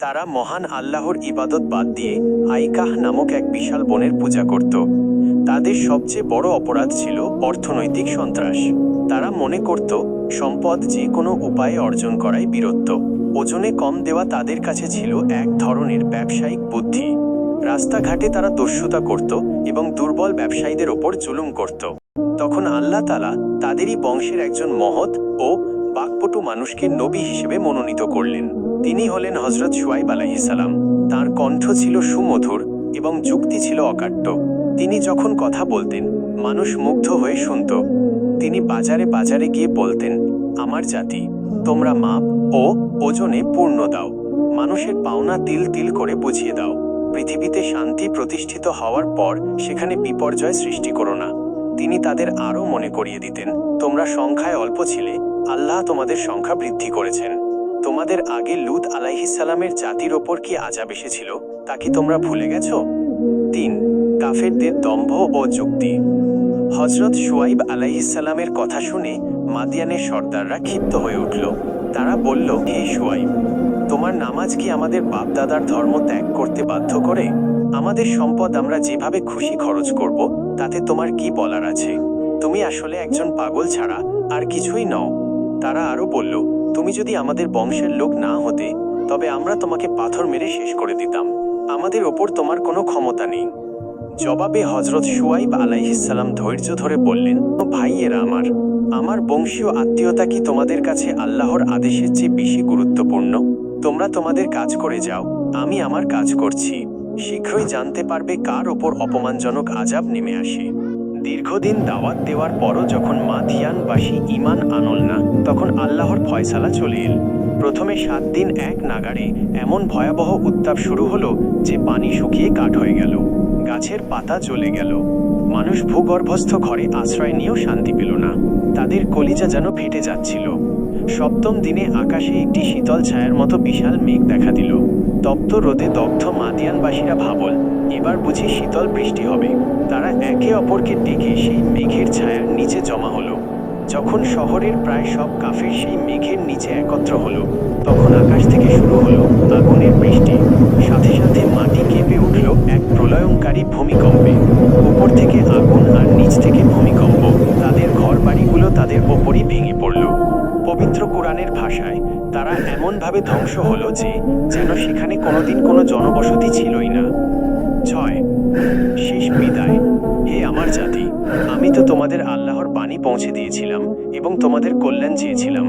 তারা মহান আল্লাহর ইবাদত বাদ দিয়ে আইকাহ নামক এক বিশাল বনের পূজা করত। তাদের সবচেয়ে বড় অপরাধ ছিল অর্থনৈতিক সন্ত্রাস। তারা মনে করত, সম্পদ যে কোনো উপায়ে অর্জন করাই বীরত্ব। ওজনে কম দেওয়া তাদের কাছে ছিল এক ধরনের ব্যবসায়িক বুদ্ধি। রাস্তাঘাটে তারা দস্যুতা করত এবং দুর্বল ব্যবসায়ীদের ওপর জুলুম করত। তখন আল্লাহ তালা তাদেরই বংশের একজন মহৎ ও বাকপটু মানুষকে নবী হিসেবে মনোনীত করলেন। তিনি হলেন হজরত সুয়াইব আলাইহিসালাম তার কণ্ঠ ছিল সুমধুর এবং যুক্তি ছিল অকাট্য। তিনি যখন কথা বলতেন, মানুষ মুগ্ধ হয়ে শুনত। তিনি বাজারে বাজারে গিয়ে বলতেন, আমার জাতি, তোমরা মাপ ও ওজনে পূর্ণ দাও। মানুষের পাওনা তিল তিল করে বুঝিয়ে দাও। পৃথিবীতে শান্তি প্রতিষ্ঠিত হওয়ার পর সেখানে বিপর্যয় সৃষ্টি করো না। তিনি তাদের আরও মনে করিয়ে দিতেন, তোমরা সংখ্যায় অল্প ছিলে, আল্লাহ তোমাদের সংখ্যা বৃদ্ধি করেছেন। তোমাদের আগে লুত আলাইহিসালামের জাতির ওপর কি আজাব এসেছিল, তা কি তোমরা ভুলে গেছ? তিন, কাফেরদের দম্ভ ও যুক্তি। হজরত সুয়াইব আলাইহিসালামের কথা শুনে মাদিয়ানের সর্দাররা ক্ষিপ্ত হয়ে উঠল। তারা বলল, হে সুয়াইব তোমার নামাজ কি আমাদের বাপদাদার ধর্ম ত্যাগ করতে বাধ্য করে? আমাদের সম্পদ আমরা যেভাবে খুশি খরচ করব, তাতে তোমার কি বলার আছে? তুমি আসলে একজন পাগল ছাড়া আর কিছুই নও। তারা আরও বলল, তুমি যদি আমাদের বংশের লোক না হতে, তবে আমরা তোমাকে পাথর মেরে শেষ করে দিতাম। আমাদের ওপর তোমার কোনো ক্ষমতা নেই। জবাবে হজরত সুয়াইব আলাইহিসাল্লাম ধৈর্য ধরে বললেন, "ও ভাইয়েরা আমার আমার বংশীয় আত্মীয়তা কি তোমাদের কাছে আল্লাহর আদেশের চেয়ে বেশি গুরুত্বপূর্ণ? তোমরা তোমাদের কাজ করে যাও, আমি আমার কাজ করছি। শীঘ্রই জানতে পারবে কার ওপর অপমানজনক আজাব নেমে আসে। দীর্ঘদিন দাওয়াত দেওয়ার পরও যখন মাথিয়ানবাসী ইমান আনল না, তখন আল্লাহর ফয়সালা চলে এল। প্রথমে সাত দিন এক নাগাড়ে এমন ভয়াবহ উত্তাপ শুরু হলো যে পানি শুকিয়ে কাঠ হয়ে গেল, গাছের পাতা চলে গেল। মানুষ ভূগর্ভস্থ ঘরে আশ্রয় নিয়েও শান্তি পেল না। তাদের কলিজা যেন ফেটে যাচ্ছিল। সপ্তম দিনে আকাশে একটি শীতল ছায়ার মতো বিশাল মেঘ দেখা দিল। তপ্ত রোদে দগ্ধ মাদিয়ানবাসীরা ভাবল, এবার বুঝি শীতল বৃষ্টি হবে। তারা একে অপরকে ডেকে সেই মেঘের ছায়ার নিচে জমা হলো। যখন শহরের প্রায় সব কাফের সেই মেঘের নিচে একত্র হলো, তখন আকাশ থেকে শুরু হলো আগুনের বৃষ্টি। সাথে সাথে মাটি কেঁপে উঠল এক প্রলয়ঙ্কারী ভূমিকম্পে। উপর থেকে আগুন আর নিচ থেকে ভূমিকম্প। তাদের ঘর বাড়িগুলো তাদের ওপরই ভেঙে পড়ল। পবিত্র কোরআনের ভাষায় তারা এমনভাবে ধ্বংস হল যে যেন সেখানে কোনোদিন কোনো জনবসতি ছিলই না। ছয়, শেষ বিদায়। হে আমার জাতি, আমি তো তোমাদের আল্লাহর বাণী পৌঁছে দিয়েছিলাম এবং তোমাদের কল্যাণ চেয়েছিলাম।